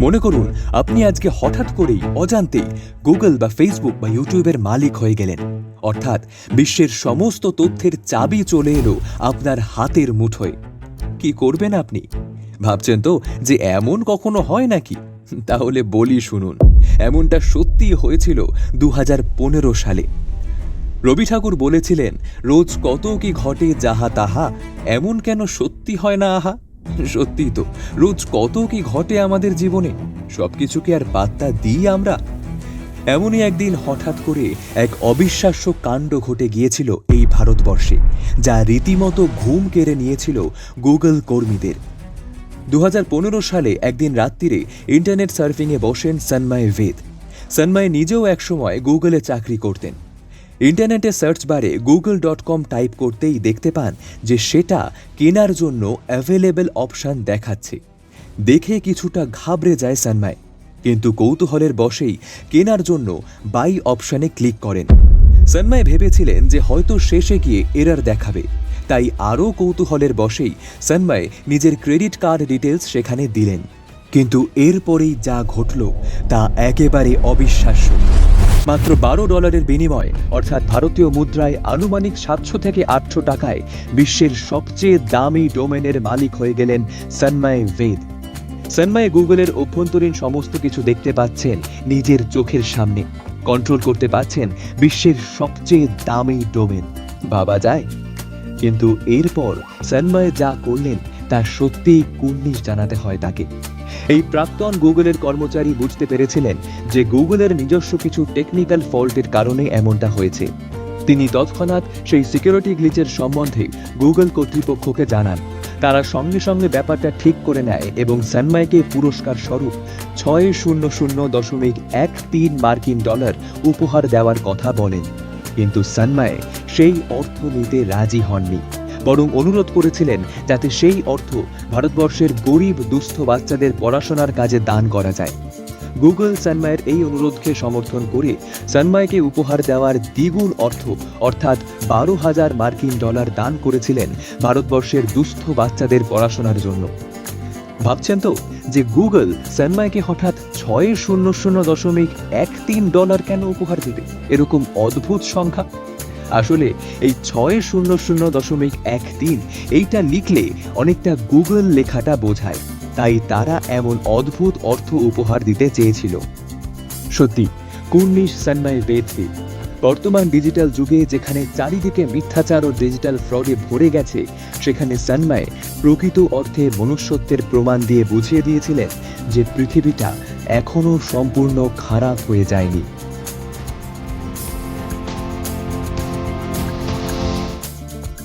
মনে করুন, আপনি আজকে হঠাৎ করেই অজান্তেই গুগল বা ফেসবুক বা ইউটিউবের মালিক হয়ে গেলেন। অর্থাৎ বিশ্বের সমস্ত তথ্যের চাবি চলে এলো আপনার হাতের মুঠোয়। কি করবেন আপনি? ভাবছেন তো যে এমন কখনো হয় নাকি? তাহলে বলি শুনুন, এমনটা সত্যি হয়েছিল দু হাজার পনেরো সালে। রবি ঠাকুর বলেছিলেন, রোজ কত কি ঘটে যাহা তাহা, এমন কেন সত্যি হয় না আহা? সত্যি তো। রোজ কত কি ঘটে আমাদের জীবনে, সবকিছুকে আর পাত্তা দিই আমরা। এমনই একদিন হঠাৎ করে এক অবিশ্বাস্য কাণ্ড ঘটে গিয়েছিল এই ভারতবর্ষে, যা রীতিমতো ঘুম কেড়ে নিয়েছিল গুগল কর্মীদের। দু হাজার পনেরো সালে একদিন রাত্রিরে ইন্টারনেট সার্ফিংয়ে বসেন সন্ময় ভেদ। সন্ময় নিজেও একসময় গুগলে চাকরি করতেন। ইন্টারনেটে সার্চ বারে গুগল ডট কম টাইপ করতেই দেখতে পান যে সেটা কেনার জন্য অ্যাভেলেবেল অপশান দেখাচ্ছে। দেখে কিছুটা ঘাবড়ে যায় সন্ময় কিন্তু কৌতূহলের বশেই কেনার জন্য বাই অপশানে ক্লিক করেন। সন্ময় ভেবেছিলেন যে হয়তো শেষে গিয়ে এরার দেখাবে। তাই আরও কৌতূহলের বশেই সন্ময় নিজের ক্রেডিট কার্ড ডিটেলস সেখানে দিলেন। কিন্তু এরপরেই যা ঘটল তা একেবারে অবিশ্বাস্য। মাত্র বারো ডলারের বিনিময়ে, অর্থাৎ ভারতীয় মুদ্রায় আনুমানিক সাতশো থেকে আটশো টাকায় বিশ্বের সবচেয়ে দামি ডোমেনের মালিক হয়ে গেলেন সন্ময় বেদ। সন্ময় গুগলের অভ্যন্তরীণ সমস্ত কিছু দেখতে পাচ্ছেন নিজের চোখের সামনে। কন্ট্রোল করতে পাচ্ছেন বিশ্বের সবচেয়ে দামি ডোমেন। ভাবা যায়? কিন্তু এরপর সন্ময় যা করলেন, তা সত্যিই কুর্নিশ জানাতে হয় তাকে। এই প্রাক্তন গুগলের কর্মচারী বুঝতে পেরেছিলেন যে গুগলের নিজস্ব কিছু টেকনিক্যাল ফল্টের কারণে এমনটা হয়েছে। তিনি তৎক্ষণাৎ সেই সিকিউরিটি গ্লিচের সম্বন্ধে গুগল কর্তৃপক্ষকে জানান। তারা সঙ্গে সঙ্গে ব্যাপারটা ঠিক করে নেয় এবং সন্ময়কে পুরস্কার স্বরূপ ছয় শূন্য শূন্য দশমিক এক তিন মার্কিন ডলার উপহার দেওয়ার কথা বলেন। কিন্তু সন্ময় সেই অর্থ নিতে রাজি হননি। বরং অনুরোধ করেছিলেন যাতে সেই অর্থ ভারতবর্ষের গরিব, দুস্থ বাচ্চাদের পড়াশোনার কাজে দান করা যায়। গুগল সন্ময়ের এই অনুরোধকে সমর্থন করে সন্ময়কে উপহার দেওয়ার দ্বিগুণ অর্থ, অর্থাৎ বারো হাজার মার্কিন ডলার দান করেছিলেন ভারতবর্ষের দুস্থ বাচ্চাদের পড়াশোনার জন্য। ভাবছেন তো যে গুগল সন্ময়কে হঠাৎ ছয় শূন্য শূন্য দশমিক এক তিন ডলার কেন উপহার দেবে? এরকম অদ্ভুত সংখ্যা। আসলে এই ছয় শূন্য শূন্য দশমিক এক তিন এইটা লিখলে অনেকটা গুগল লেখাটা বোঝায়। তাই তারা এমন অদ্ভুত অর্থ উপহার দিতে চেয়েছিল। সত্যি, কুর্নিশ সন্ময় বেদকে, বর্তমান ডিজিটাল যুগে যেখানে চারিদিকে মিথ্যাচার ও ডিজিটাল ফ্রডে ভরে গেছে, সেখানে সন্ময় প্রকৃত অর্থে মনুষ্যত্বের প্রমাণ দিয়ে বুঝিয়ে দিয়েছিলেন যে পৃথিবীটা এখনও সম্পূর্ণ খারাপ হয়ে যায়নি।